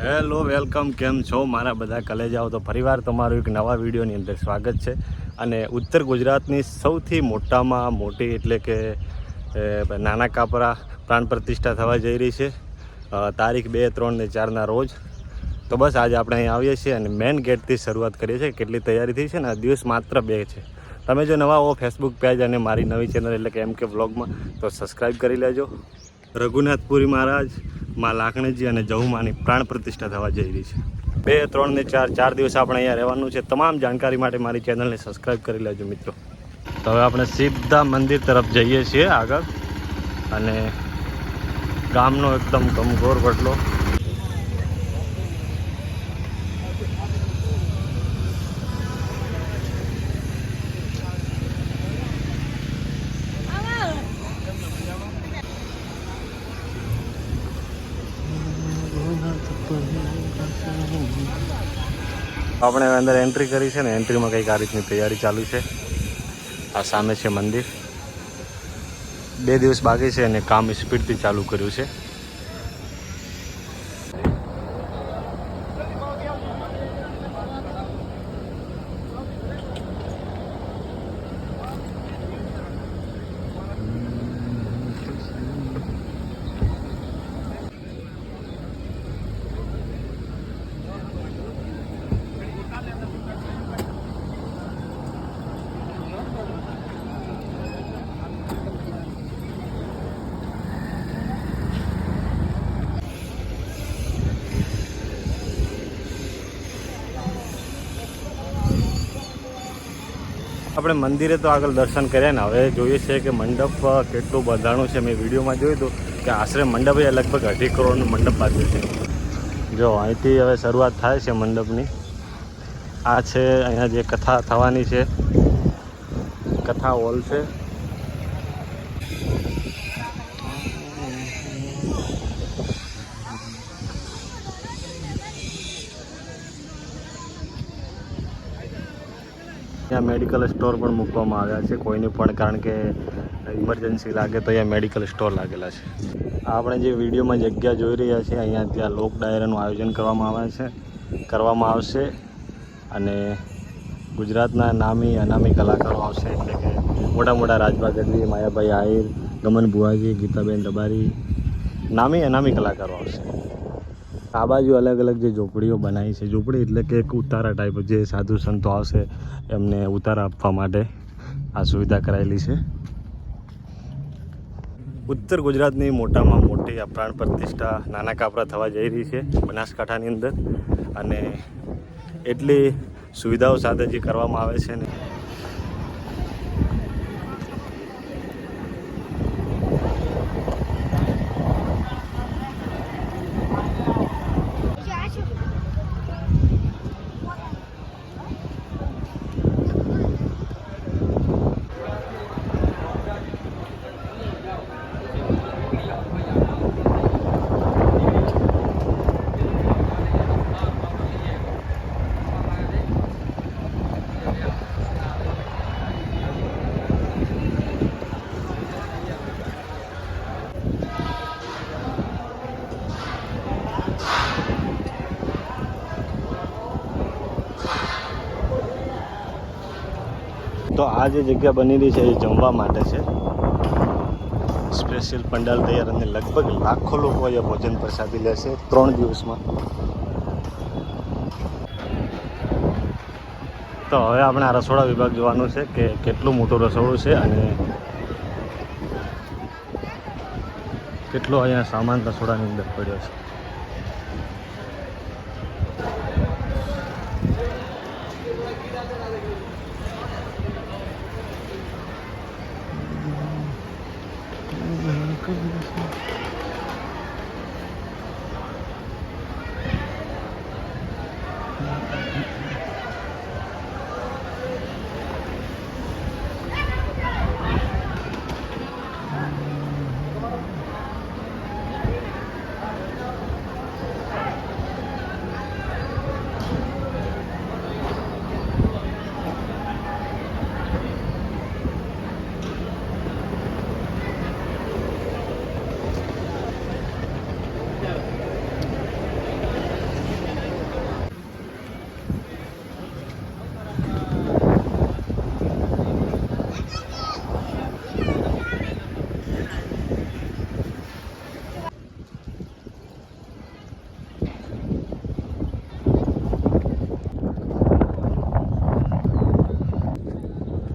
Hello welcome કેમ છો? મારા બધા કલેજાઓ તો ફરીવાર તમારું એક નવા વિડીયોની અંદર સ્વાગત છે. અને ઉત્તર ગુજરાતની સૌથી મોટામાં મોટી એટલે કે નાના કાપરા પ્રાણ પ્રતિષ્ઠા થવા જઈ રહી છે તારીખ બે, ત્રણ ને ચારના રોજ. તો બસ આજે આપણે અહીં આવીએ છીએ અને મેન ગેટથી શરૂઆત કરીએ છીએ. કેટલી તૈયારી થઈ છે ને આ દિવસ માત્ર બે છે. તમે જો નવા હો ફેસબુક પેજ અને મારી નવી ચેનલ એટલે કે એમ કે વ્લોગમાં તો સબસ્ક્રાઈબ કરી લેજો. રઘુનાથપુરી મહારાજ માં લાખણીજી અને જહુમાની પ્રાણ પ્રતિષ્ઠા થવા જઈ રહી છે. બે, ત્રણ ને ચાર ચાર દિવસ આપણે અહીંયા રહેવાનું છે. તમામ જાણકારી માટે મારી ચેનલને સબસ્ક્રાઈબ કરી લેજો મિત્રો. તો હવે આપણે સીધા મંદિર તરફ જઈએ છીએ આગળ. અને ગામનો એકદમ ગમઘોર વડલો. આપણે અંદર એન્ટ્રી કરી છે ને એન્ટ્રીમાં કંઈક આ રીતની તૈયારી ચાલુ છે. આ સામે છે મંદિર. બે દિવસ બાકી છે અને કામ સ્પીડથી ચાલુ કર્યું છે. આપણે મંદિરે તો આગળ દર્શન કર્યા ને હવે જોઈએ છે કે મંડપ કેટલું બંધાણું છે. મેં વિડીયોમાં જોયું હતું કે આશરે મંડપ એ લગભગ અઢી કરોડનું મંડપ બાંધ્યું છે. જો, અહીંથી હવે શરૂઆત થાય છે મંડપની. આ છે અહીંયા જે કથા થવાની છે. કથા હોલ છે. ત્યાં મેડિકલ સ્ટોર પણ મૂકવામાં આવ્યા છે. કોઈને પણ, કારણ કે ઇમરજન્સી લાગે તો અહીંયા મેડિકલ સ્ટોર લાગેલા છે. આપણે જે વિડીયોમાં જગ્યા જોઈ રહ્યા છીએ, અહીંયા ત્યાં લોક ડાયરાનું આયોજન કરવામાં આવે છે, કરવામાં આવશે અને ગુજરાતના નામી અનામી કલાકારો આવશે. એટલે કે મોટા મોટા રાજભા ગઢવી માયાભાઈ આહિર, ગમન ભુવાજી, ગીતાબેન દબારી, નામી અનામી કલાકારો આવશે. આ બાજુ અલગ અલગ જે ઝૂંપડીઓ બનાવી છે, ઝૂંપડી એટલે કે એક ઉતારા ટાઈપ જે સાધુ સંતો આવશે એમને ઉતારા આપવા માટે આ સુવિધા કરાયેલી છે. ઉત્તર ગુજરાતની મોટામાં મોટી આ પ્રાણ પ્રતિષ્ઠા નાના કાપરા થવા જઈ રહી છે બનાસકાંઠાની અંદર અને એટલી સુવિધાઓ સાથે જે કરવામાં આવે છે ને તો આ જે જગ્યા બનેલી છે એ જમવા માટે છે. સ્પેશિયલ પંડાલ તૈયાર અને લગભગ લાખો લોકો અહીંયા ભોજન પ્રસાદી લેશે ત્રણ દિવસમાં. તો હવે આપણે આ રસોડા વિભાગ જોવાનું છે કે કેટલું મોટું રસોડું છે અને કેટલો અહીંયા સામાન રસોડાની અંદર પડ્યો છે. うん。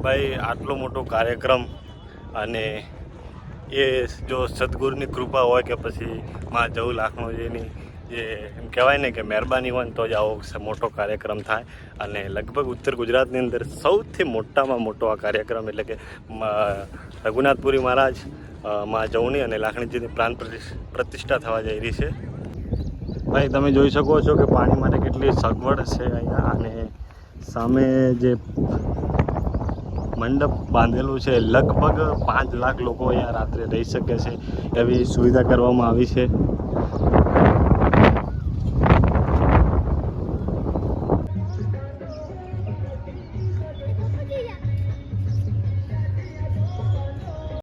ભાઈ, આટલો મોટો કાર્યક્રમ અને એ જો સદગુરુની કૃપા હોય કે પછી માં જવું લાખણોજીની જે એમ કહેવાય ને કે મહેરબાની હોય તો જ આવો મોટો કાર્યક્રમ થાય. અને લગભગ ઉત્તર ગુજરાતની અંદર સૌથી મોટામાં મોટો આ કાર્યક્રમ એટલે કે રઘુનાથપુરી મહારાજમાં જવની અને લાખણીજીની પ્રાણ પ્રતિષ્ઠા થવા જઈ રહી છે. ભાઈ, તમે જોઈ શકો છો કે પાણી માટે કેટલી સગવડ છે અહીંયા અને સામે જે મંડપ બાંધેલું છે. લગભગ પાંચ લાખ લોકો અહીંયા રાત્રે રહી શકે છે. એવી સુવિધા કરવામાં આવી છે.